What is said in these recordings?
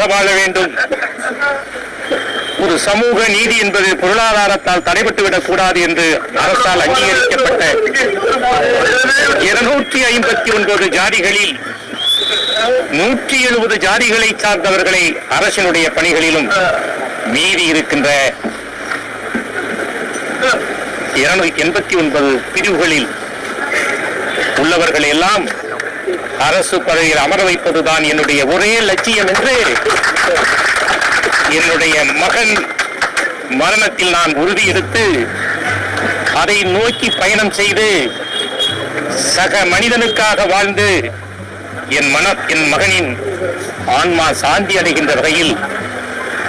சுதந்திரமாக வாழ வேண்டும். ஒரு சமூக நீதி என்பது பொருளாதாரத்தால் தடைபட்டுவிடக் கூடாது என்று அரசால் அங்கீகரிக்கப்பட்ட இருநூற்றி ஐம்பத்தி ஒன்பது ஜாதிகளில் நூற்றி எழுபது ஜாதிகளை சார்ந்தவர்களை அரசினுடைய பணிகளிலும் மீறி இருக்கின்ற இருநூத்தி எண்பத்தி ஒன்பது பிரிவுகளில் உள்ளவர்கள் எல்லாம் அரசு பதவியில் அமர வைப்பதுதான் என்னுடைய ஒரே லட்சியம் என்று. என்னுடைய மகன் மரணத்தில் நான் உறுதி எடுத்து அதை நோக்கி பயணம் செய்து சக மனிதனுக்காக வாழ்ந்து என் மன என் மகனின் ஆன்மா சாந்தி அடைகின்ற வகையில்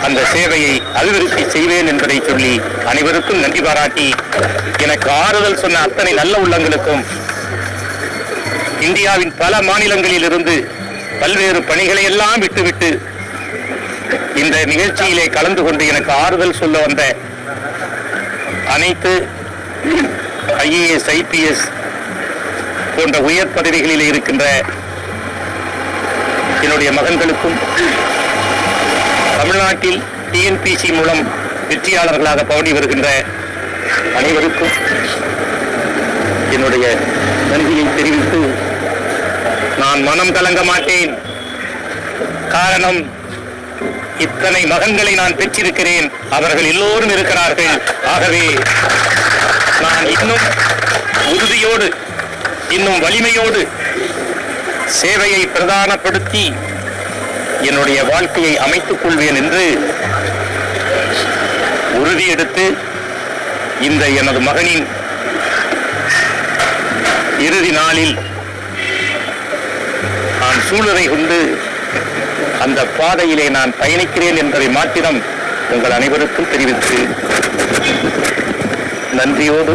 அந்த சேவையை அபிவிருத்தி செய்வேன் என்பதை சொல்லி அனைவருக்கும் நன்றி பாராட்டி எனக்கு ஆறுதல் சொன்ன அத்தனை நல்ல உள்ளங்களுக்கும் இந்தியாவின் பல மாநிலங்களில் இருந்து பல்வேறு பணிகளை எல்லாம் விட்டுவிட்டு இந்த நிகழ்ச்சியிலே கலந்து கொண்டு எனக்கு ஆறுதல் சொல்ல வந்த அனைத்து ஐஏஎஸ் ஐபிஎஸ் போன்ற உயர் பதவிகளில் இருக்கின்ற என்னுடைய மகன்களுக்கும் தமிழ்நாட்டில் டிஎன்பிசி மூலம் வெற்றியாளர்களாக பவனி வருகின்ற அனைவருக்கும் என்னுடைய நன்றியை தெரிவித்து நான் மனம் கலங்க மாட்டேன். காரணம் இத்தனை மகன்களை நான் பெற்றிருக்கிறேன். அவர்கள் எல்லோரும் இருக்கிறார்கள். ஆகவே நான் இன்னும் உறுதியோடு இன்னும் வலிமையோடு சேவையை பிரதானப்படுத்தி என்னுடைய வாழ்க்கையை அமைத்துக் கொள்வேன் என்று உறுதியெடுத்து இந்த எனது மகனின் இறுதி நாளில் சூழலை கொண்டு அந்த பாதையிலே நான் பயணிக்கிறேன் என்பதை மாத்திரம் உங்கள் அனைவருக்கும் தெரிவித்து நன்றியோடு